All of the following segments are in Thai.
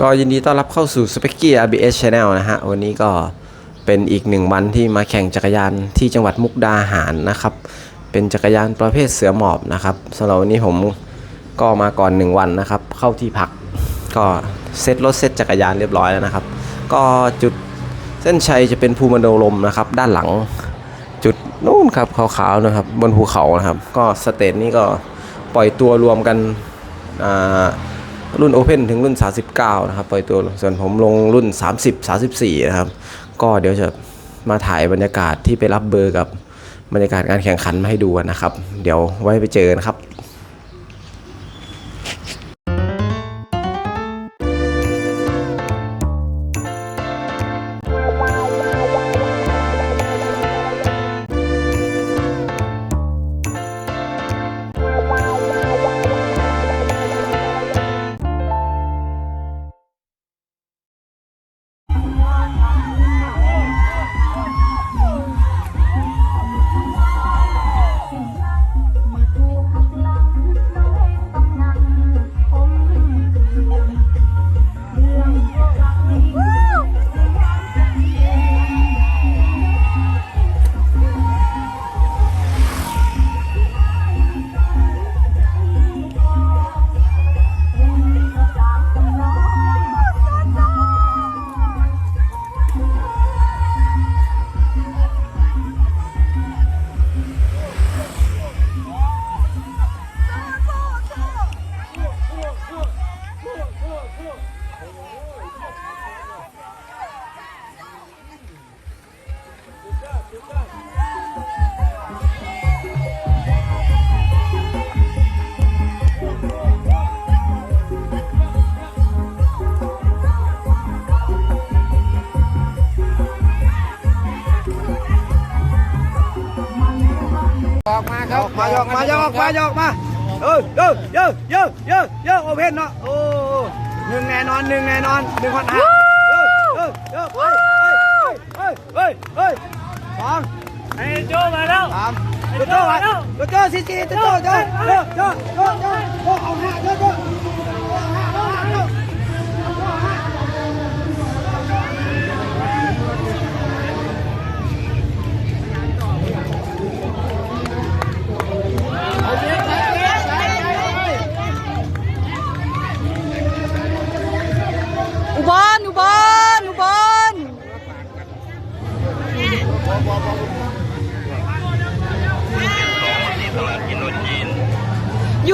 ก็ยินดีต้อนรับเข้าสู่ s p e c k y RBS Channel นะฮะ วันนี้ก็เป็นอีกหนึ่งวันที่มาแข่งจักรยานที่จังหวัดมุกดาหารนะครับ เป็นจักรยานประเภทเสือหมอบนะครับสำหรับวันนี้ผมก็มาก่อน 1 วันนะครับ เข้าที่พักก็เซตรถเซตจักรยานเรียบร้อยแล้วนะครับ ก็จุดเส้นชัยจะเป็นภูมันโดลมนะครับ ด้านหลังจุดนู่นครับขาวๆนะครับ บนภูเขานะครับ ก็สเตจนี้ก็ปล่อยตัวรวมกันอ่า รุ่น Open ถึงรุ่น 39 นะครับปล่อยตัวส่วนผมลงรุ่น 30 34 นะครับ ก็เดี๋ยวจะมาถ่ายบรรยากาศที่ไปรับเบอร์กับบรรยากาศการแข่งขันมาให้ดูนะครับ เดี๋ยวไว้ไปเจอกันครับ ออกมาครับมายอกมายอกมายอกมาเออเออเยอะเยอะเยอะเยอะโอเพนเนาะโอ้หนึ่งแน่นอนหนึ่งแน่นอนหนึ่งพันห้าเออเออเออเฮ้ยเฮ้ยเฮ้ยเฮ้ย สองไอ้โจมาแล้วสามโจโจ้มาโจโจ้สี่สี่โจโจ้โจโจโจโจโจโจเอาห้าโจโจ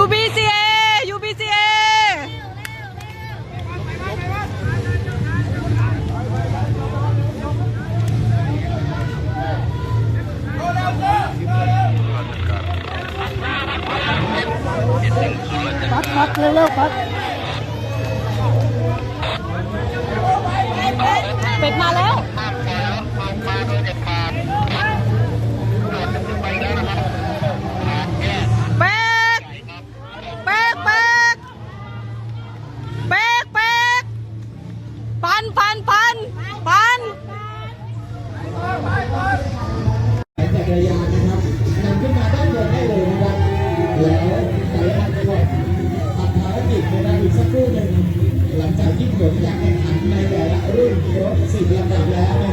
UBCA UBCA ปัดปัดเร็วเร็วปัดเป็ดมาแล้ว se verdadeira.